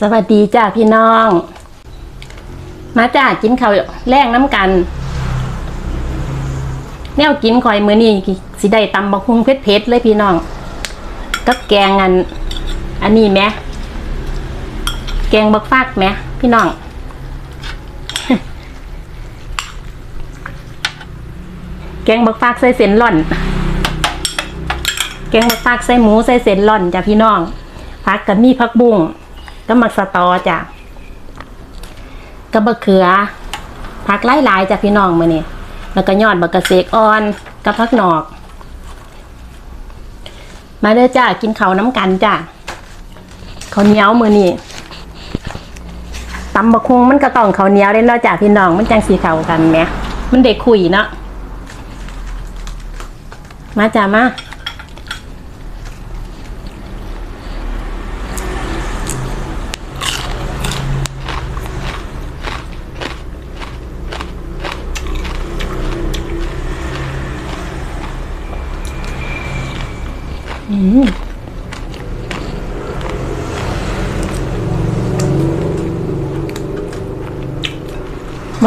สวัสดีจ้าพี่น้อง มาจ้ากินข้าวแรงน้ำกัน แนวกินคอยมือนี่สิได้ตำบักฮุงเผ็ดๆเลยพี่น้องกับแกงอัน อันนี้ไหมแกงบักฟากไหมพี่น้องแกงบักฟากใส่เส้นร่อน แกงบักฟากใส่หมูใส่เส้นร่อนจ้ะพี่น้องผักกับมีผักบุ้ง ก็มักสะตอจ้ะกับบักเขือผักไล่หลายๆจ้ะพี่น้องมื้อนี้แล้วก็ยอดบักกะเสกอ่อนกับผักหนอก มาเด้อจ้ากินเขาน้ำกันจ้ะข้าเหนียวมือนี้ตำบักคงมันก็ต้องเขาเหนียวเด้เนาจ้ะพี่น้องมันจังสีเขากันแหมมันเด็กคุยเนาะมาจ้ามา มั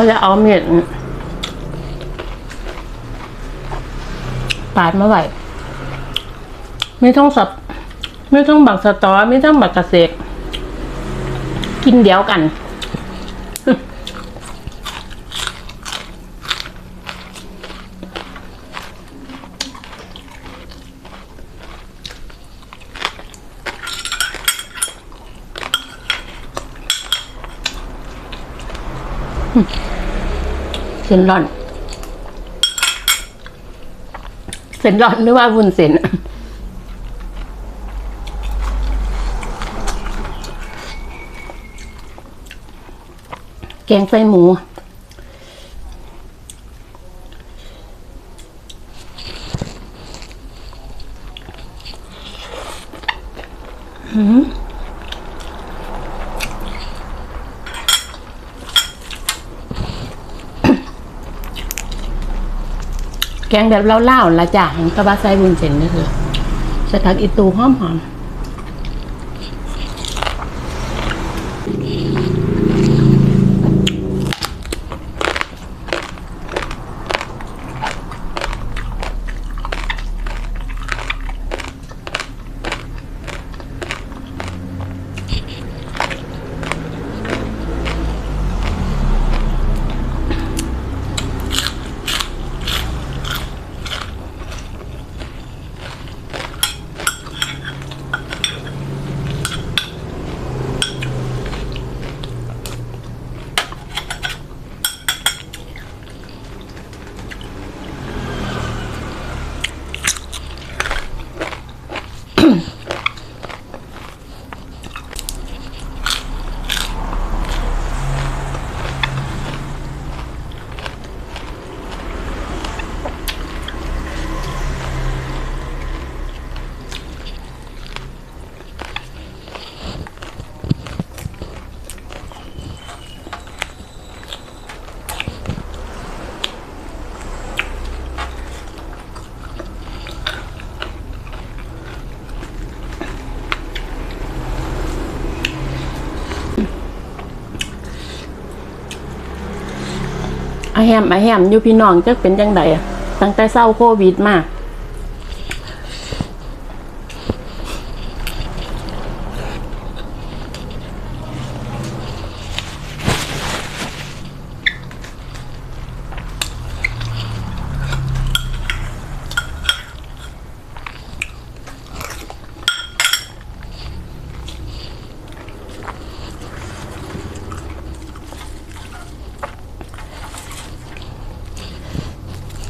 นจะเอาเม็ดปาดมาไหวไม่ต้องสับ ไม่ต้องบักสตอ ไม่ต้องบักกระเสกกินเดียวกัน เส้นร่อน เส้นร่อนหรือว่าวุ้นเส้นแกงไส้หมู แกงแบบเล่าๆละจ้ะกระบะไส้บุญเส้นนี่คือใส่ผักอีตูหอมๆ อาแฮมอาแฮมอยู่พี่น้องจะเป็นจังไดอะตั้งแต่เศร้าโควิดมา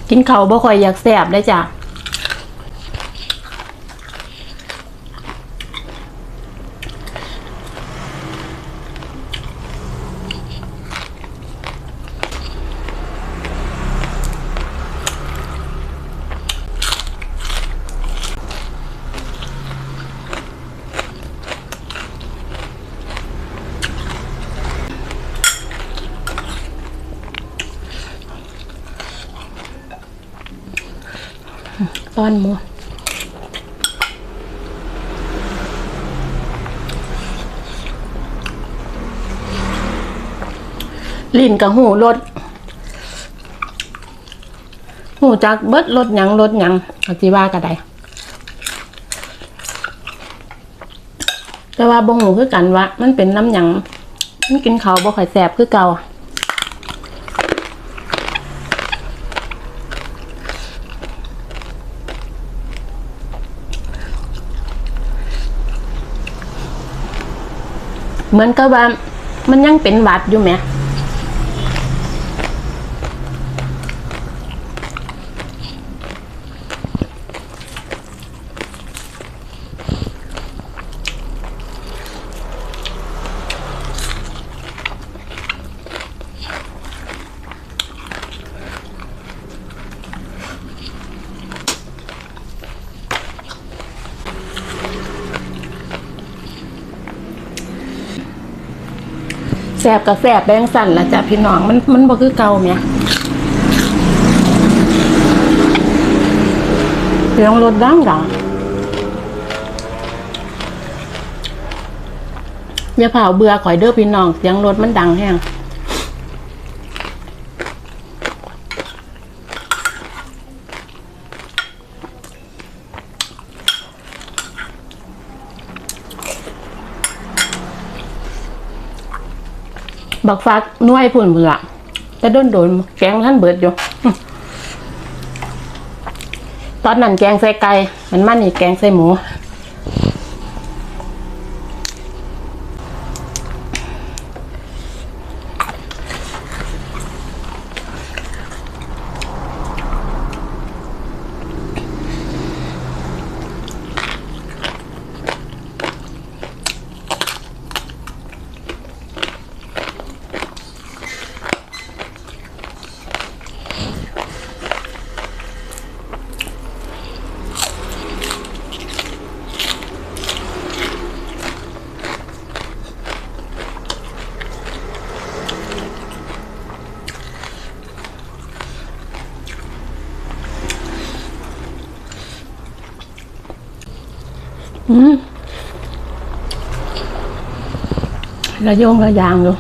กินเขาบ่ค่อยอยากแสบได้จ้ะ ต้อนหมูลิ้นกับหูรสหูจักเบิดรสยังรสยังอจีว่ากระได้แต่ว่าบงหูคือกันวะมันเป็นน้ำหยังมันกินเขาบ่ค่อยแสบคือเก่า เหมือนกับว่ามันยังเป็นหวัดอยู่ไหม แสบกับแสบแบงสั่นละจ้ะพี่น้องมันมันบ่คือเก่าเมียเสียงรถดังดังอย่าเผาเบื่อข่อยเด้อพี่น้องเสียงรถมันดังแห้ง บักฟักน่วยพุ่นพุ่นละแต่โดนโดนแกงท่านเบิดอยู่ ตอนนั้นแกงใส่ไก่มันมันนี่แกงใส่หมู อืม ระโยงระยางอยู่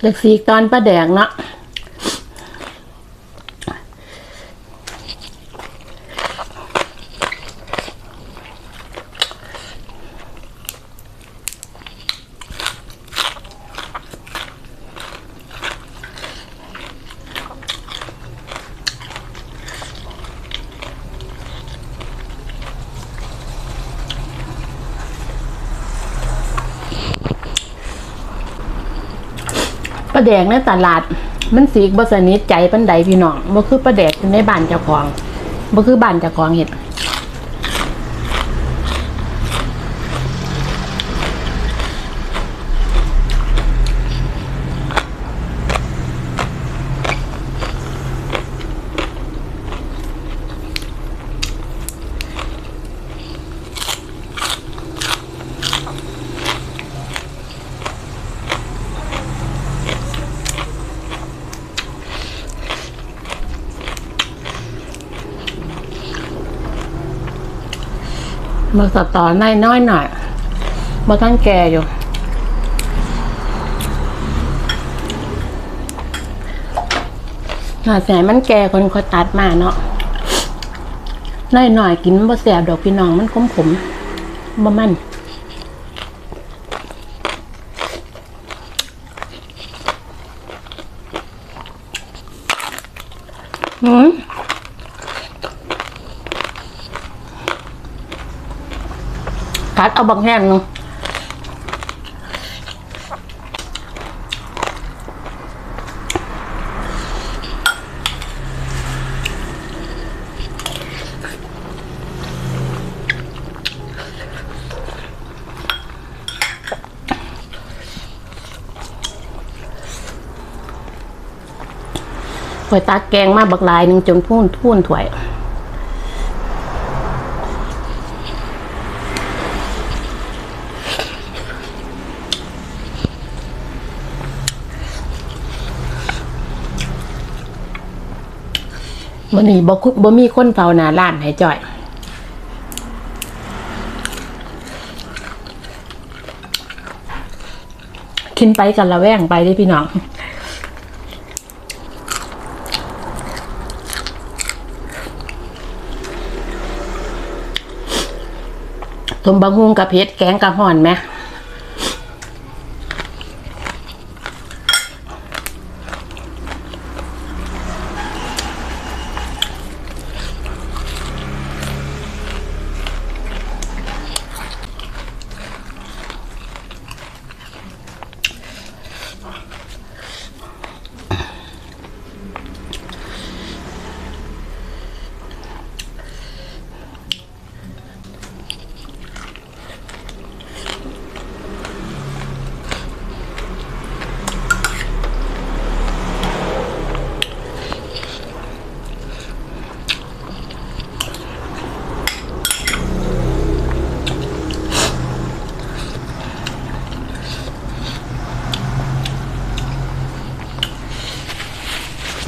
เด็กสีกตอนป้าแดงเนาะ ประแดกในตลาด มันสีบสนิทใจปันใดพี่น้องบ่คือประแดกอยู่ในบ้านเจ้าของบ่คือบ้านเจ้าของเห็ด มาสตอในน้อยหน่อยมาทันแก่อยู่หน่าแสมันแก่คนเขาตัดมาเนาะน้อยหน่อยกินบ่แสบดอกพี่น้องมันขมขมบ่มัน เอาบักแห้งหนึงข่อยตักแกงมาบักลายหนึ่งจนพูนพูนถ้วย มื้อนี้บ่บ่มีคนเฝ้าหน้าร้านให้จ่อยกินไปกันละแวงไปเด้พี่น้องต้มบะฮุงกับเผ็ดแกงกับห่อนไหม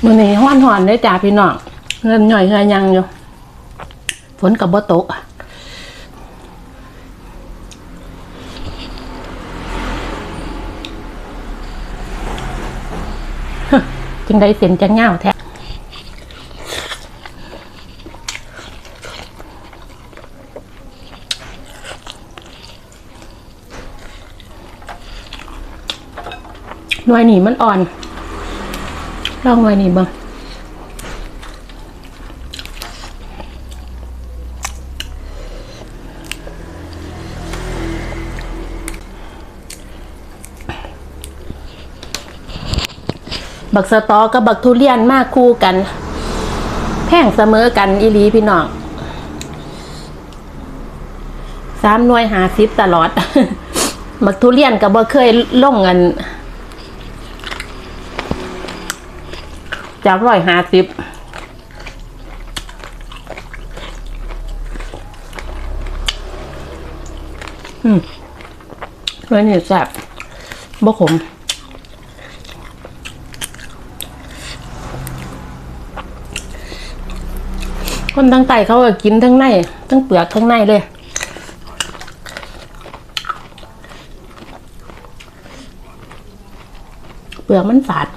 มื้อนี้ฮ้อนหอนเลยจ้าพี่น้องเงินหน่อยเงินยังอยู่ฝนกับบ่ตกจึงได้เส้นจังเง่าแท้หน่วยนี่มันอ่อน ลองหน่วยนี่บ้างบักสตอกับบักทุเรียนมากคู่กัน แพงเสมอกันอีลีพี่น้องสามหน่วยหาซิบตลอด บักทุเรียนกับบ่เคยลงเงิน จากร้อยห้าสิบอืมเรื่องนี้แซ่บบ่ขมคนทั้งไตเขาก็กินทั้งในทั้งเปลือกทั้งในเลยเปลือกมันฝาด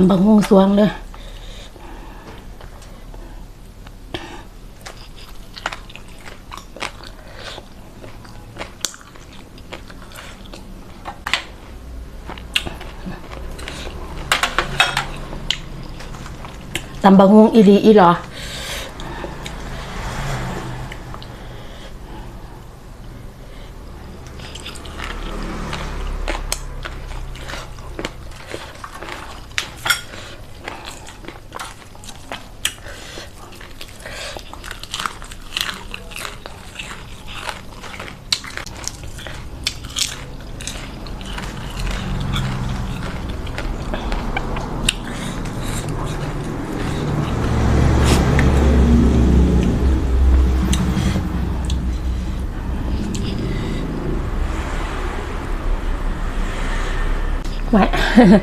ตำบังงสวงเลยตำบังงอีดีอีหรอ 呵 呵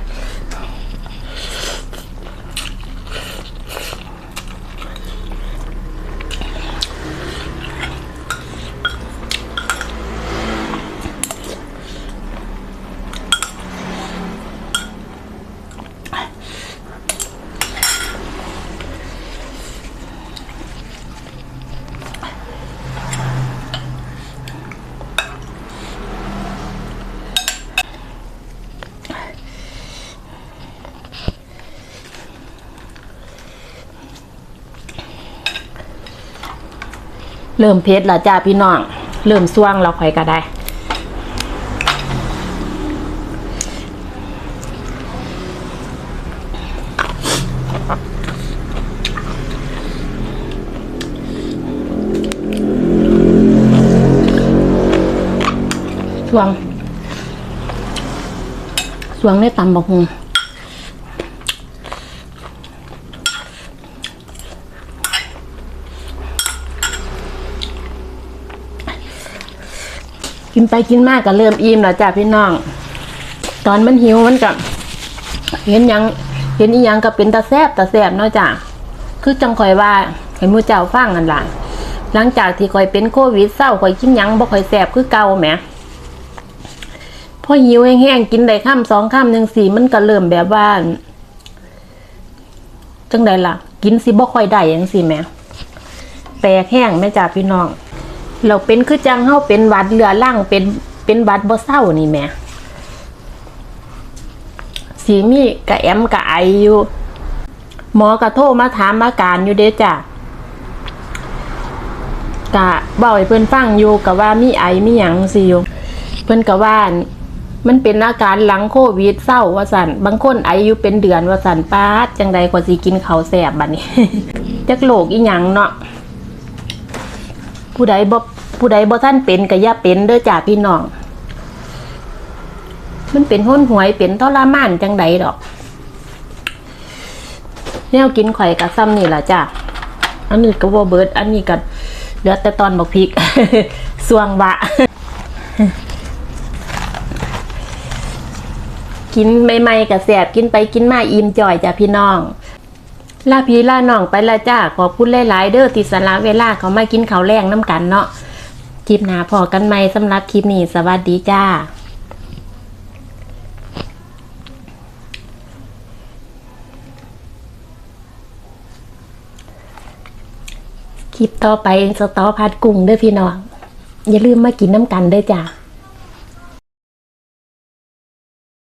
เริ่มเพชรละจ้าพี่น้อง เริ่มส่วงเราค่อยก็ได้สวง สวงได้ตำบักฮุง ไปกินมากก็เริ่มอิ่มแล้วจ้ะพี่น้อง ตอนมันหิวมันกับเห็นยังเห็นอีหยังก็เป็นตาแซบตาแซบเนาะจ้ะคือจังคอยว่าให้หมูเจ้าฟังกันหล่ะหลังจากที่คอยเป็นโควิดเศร้าคอยกินยังบ่คอยแสบคือเก่าแหมพอหิวแห้งๆกินได้ข้ามสองข้ามหนึ่งสี่มันก็เริ่มแบบว่าจังใดล่ะ กินสิบ่ค่อยได้ยังสิแหม่แตกแห้งแม่จ่าพี่น้อง เราเป็นคือจังเฮาเป็นวัดเรือล่างเป็นเป็นวัดบ่เศร้านี่แม่สีมีกะแอมกะไออยู่หมอกระโทรมาถามอาการอยู่เด้จ้ะกะบ้าให้เพิ่อนฟังอยู่กะว่ามีไอมีหยังสิอยู่เพิ่อนก็ว่า มันเป็นอาการหลังโควิดเศร้าว่าสันบางคนไออยู่เป็นเดือนว่าสันป้าจังใดกว่าสิกินข้าวแซ่บบัดนี้จักโลกอีหยังเนาะ ผู้ใดบ่ผู้ใดบ่ท่านเป็นก็อย่าเป็นเด้อจ้าพี่น้อง มันเป็นห้นหวยเป็นทรมานจังใดดอก แนวกินไข่กับซ้ำนี่แหละจ้าอันนี้ก็บ่เบิด อันนี้ก็เหลือแต่ตอนบักพริกสวงบะกินใหม่ๆกับแสบกินไปกินมาอิ่มจ่อยจ้ะพี่น้อง ลาพี่ลาน้องไปละจ้าขอบคุณหลายๆเด้อที่สละเวลาเขามากินข้าวแรงน้ำกันเนาะคลิปหน้าพอกันใหมสำหรับคลิปนี้สวัสดีจ้าคลิปต่อไปสตอพัดกุ้งเด้อพี่น้อง อย่าลืมมากินน้ำกันเด้อจ้า